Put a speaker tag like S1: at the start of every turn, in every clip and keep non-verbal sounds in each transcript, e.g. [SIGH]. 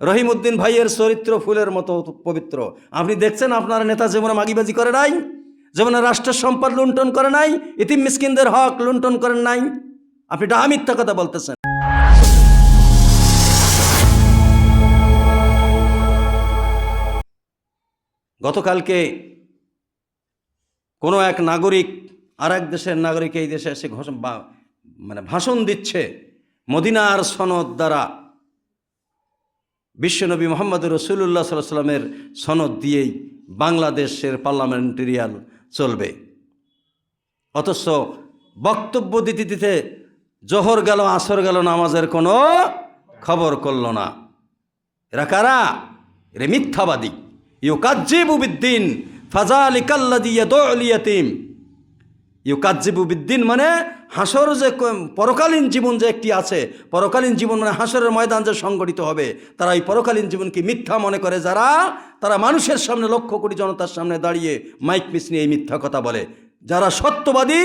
S1: রহিমউদ্দিন ভাইয়ের চরিত্র ফুলের মতো পবিত্র। আপনি দেখছেন আপনার নেতা যেমন মাগিবাজি করে নাই, যেমন রাষ্ট্রের সম্পদ লুণ্ঠন করে নাই, ইতিম মিসকিনদের হক লুণ্ঠন করেন নাই। আপনি ডাহা মিথ্যা কথা বলতেছেন। গতকালকে কোনো এক নাগরিক আর এক দেশের নাগরিক এই দেশে এসে মানে ভাষণ দিচ্ছে মদিনার সনদ দ্বারা। বিশ্বনবী মোহাম্মদ রসুল্লাহ সাল্লাহ সাল্লামের সনদ দিয়েই বাংলাদেশের পার্লামেন্টেরিয়াল চলবে। অথচ বক্তব্য দিতে দিতে জোহর গেল, আসর গেল, নামাজের কোনো খবর করল না। এরা কারা? এরা মিথ্যাবাদী। ইউ কাজ্জিবু বিদ্দিন ফাজালিকাল্লাদি ইয়াতিম। ইউ কাজ্জিবু বিদ্দিন মানে হাসর যে পরকালীন জীবন যে একটি আছে পরকালীন জীবন মানে হাসরের ময়দান যে সংগঠিত হবে তারা এই পরকালীন জীবনকে মিথ্যা মনে করে যারা তারা মানুষের সামনে লক্ষ কোটি জনতার সামনে দাঁড়িয়ে মাইক পিস নিয়ে এই মিথ্যা কথা বলে। যারা সত্যবাদী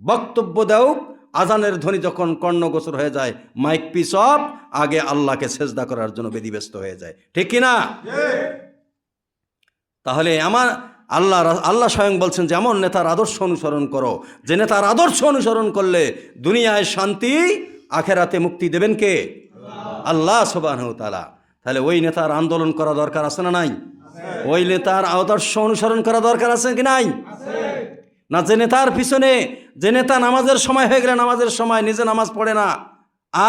S1: বক্তব্য দেও আজানের ধ্বনি যখন কর্ণগোচর হয়ে যায় মাইক পিস অফ আগে আল্লাহকে সেজদা করার জন্য বেদিব্যস্ত হয়ে যায়। ঠিক কি না? তাহলে আমার আল্লাহ আল্লাহ স্বয়ং বলছেন যে এমন নেতার আদর্শ অনুসরণ করো। যে নেতার আদর্শ অনুসরণ করলে দুনিয়ায় শান্তি, আখেরাতে মুক্তি দেবেন কে? আল্লাহ সোবাহ তালা তাহলে ওই নেতার আন্দোলন করা দরকার আছে না নাই? ওই নেতার আদর্শ অনুসরণ করা দরকার আছে কি নাই? না, যে নেতার পিছনে, যে নেতা নামাজের সময় হয়ে গেলে নামাজের সময় নিজে নামাজ পড়ে না,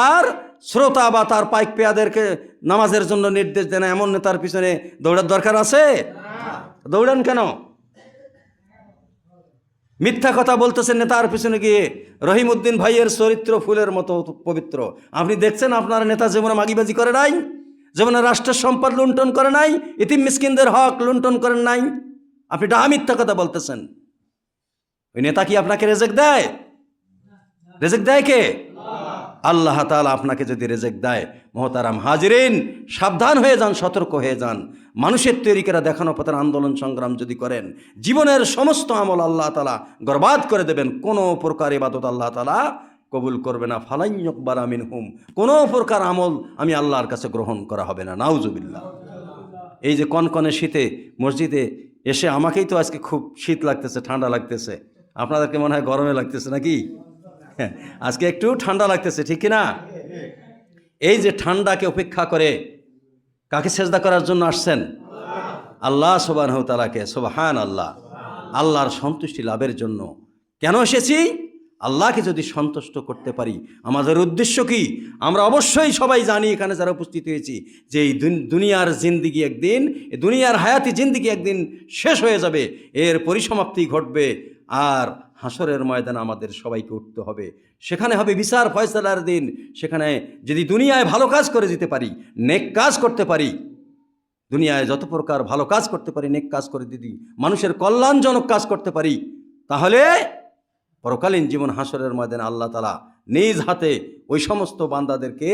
S1: আর শ্রোতা বা তার পাইক পেয়াদেরকে নামাজের জন্য নির্দেশ দেয় না, এমন নেতার পিছনে দৌড়ার দরকার আছে? দৌড়ান কেন? মিথ্যা কথা বলতেছেন নেতার পিছনে গিয়ে। রহিমউদ্দিন ভাইয়ের চরিত্র ফুলের মতো পবিত্র। আপনি দেখছেন আপনার নেতা যেমন মাগিবাজি করে নাই, যেমন রাষ্ট্রের সম্পদ লুণ্ঠন করে নাই, ইতিম মিসকিনদের হক লুণ্ঠন করেন নাই। আপনি ডাহা মিথ্যা কথা বলতেছেন। ওই নেতা কি আপনাকে রেজেক দেয়? রেজেক দেয় কে? আল্লাহ তালা আপনাকে যদি রেজেক দেয়, মহতারাম হাজিরিন, সাবধান হয়ে যান, সতর্ক হয়ে যান। মানুষের তৈরিকেরা দেখানো পথের আন্দোলন সংগ্রাম যদি করেন, জীবনের সমস্ত আমল আল্লাহ তালা গর্বাদ করে দেবেন। কোনো প্রকার ইবাদত আল্লাহ তালা কবুল করবে না। ফালাইয়কবার আমিন হুম কোনো প্রকার আমল আমি আল্লাহর কাছে গ্রহণ করা হবে না। নাউজুবিল্লাহ। এই যে কনকনে শীতে, মসজিদে এসে আমাকেই তো আজকে খুব শীত লাগতেছে, ঠান্ডা লাগতেছে। আপনাদেরকে মনে হয় গরমে লাগতেছে নাকি? [LAUGHS] আজকে একটু ঠান্ডা লাগতেছে, ঠিক না এই যে ঠান্ডাকে উপেক্ষা করে কাকে সেজদা করার জন্য আসছেন? আল্লাহ সোবাহ তালাকে সোবাহান আল্লাহ আল্লাহর সন্তুষ্টি লাভের জন্য। কেন এসেছি? আল্লাহকে যদি সন্তুষ্ট করতে পারি, আমাদের উদ্দেশ্য কি? আমরা অবশ্যই সবাই জানি এখানে যারা উপস্থিত হয়েছি যে এই দুন- দুনিয়ার জিন্দিগি একদিন দুনিয়ার হায়াতি জিন্দিগি একদিন শেষ হয়ে যাবে, এর পরিসমাপ্তি ঘটবে, আর হাসরের ময়দানে আমাদের সবাইকে উঠতে হবে। সেখানে হবে বিচার ফয়সালার দিন, সেখানে যদি দুনিয়ায় ভালো কাজ করে যেতে পারি, নেক কাজ করতে পারি, দুনিয়ায় যত প্রকার ভালো কাজ করতে পারি, নেক কাজ করে দিদি মানুষের কল্যাণজনক কাজ করতে পারি, তাহলে পরকালীন জীবন হাসরের ময়দানে আল্লাহ তালা নিজ হাতে ওই সমস্ত বান্দাদেরকে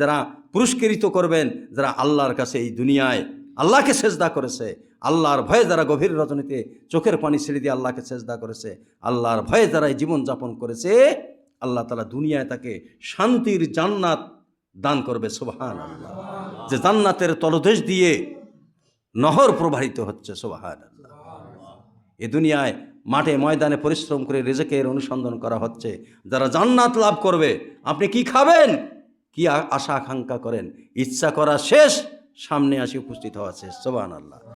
S1: যারা পুরস্কৃত করবেন, যারা আল্লাহর কাছে এই দুনিয়ায় আল্লাহকে সেজদা করেছে, আল্লাহর ভয়ে যারা গভীর রজনীতে চোখের পানি ছেড়ে দিয়ে আল্লাহকে সেজদা করেছে, আল্লাহর ভয়ে যারা এই জীবন যাপন করেছে, আল্লাহ তালা দুনিয়ায় তাকে শান্তির জান্নাত দান করবে সোবাহান আল্লাহ যে জান্নাতের তলদেশ দিয়ে নহর প্রবাহিত হচ্ছে সোবাহান আল্লাহ এ দুনিয়ায় মাঠে ময়দানে পরিশ্রম করে রেজেকের অনুসন্ধান করা হচ্ছে। যারা জান্নাত লাভ করবে, আপনি কি খাবেন? কি আশা আকাঙ্ক্ষা করেন? ইচ্ছা করা শেষ, সামনে আসি উপস্থিত হওয়া শেষ। সোবান আল্লাহ